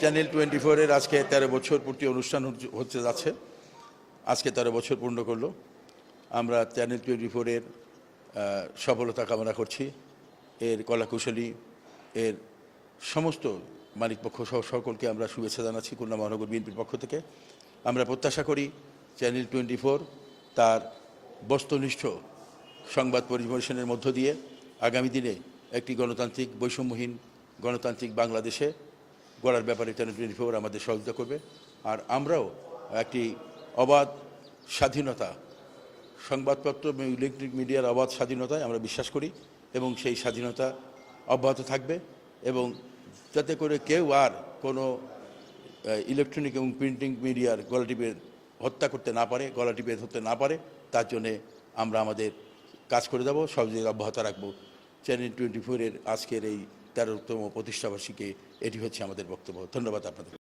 Channel twenty ফোরের আজকে তেরো বছর পূর্তি অনুষ্ঠান হচ্ছে- যাচ্ছে। আজকে তেরো বছর পূর্ণ করল। আমরা চ্যানেল টোয়েন্টি ফোরের সফলতা কামনা করছি। এর কলাকুশলী, এর সমস্ত মালিক পক্ষ সহ সকলকে আমরা শুভেচ্ছা জানাচ্ছি খুলনা মহানগর বিএনপির পক্ষ থেকে। আমরা প্রত্যাশা করি চ্যানেল টোয়েন্টি ফোর তার বস্তুনিষ্ঠ সংবাদ পরিবেশনের মধ্য দিয়ে আগামী দিনে একটি গণতান্ত্রিক বৈষম্যহীন গণতান্ত্রিক বাংলাদেশে গড়ার ব্যাপারে চ্যানেল টোয়েন্টি ফোর আমাদের সহযোগিতা করবে। আর আমরাও একটি অবাধ স্বাধীনতা, সংবাদপত্র এবং ইলেকট্রিক মিডিয়ার অবাধ স্বাধীনতায় আমরা বিশ্বাস করি এবং সেই স্বাধীনতা অব্যাহত থাকবে এবং যাতে করে কেউ আর কোনো ইলেকট্রনিক এবং প্রিন্টিং মিডিয়ার গলা টিপে হত্যা করতে না পারে, গলা টিপে ধরতে না পারে, তার জন্যে আমরা আমাদের কাজ করে যাব। সহযোগিতা অব্যাহত রাখব। চ্যানেল টোয়েন্টি ফোরের আজকের এই তেরোতম প্রতিষ্ঠাবার্ষিকী এটি হচ্ছে আমাদের বক্তব্য। ধন্যবাদ আপনাদের।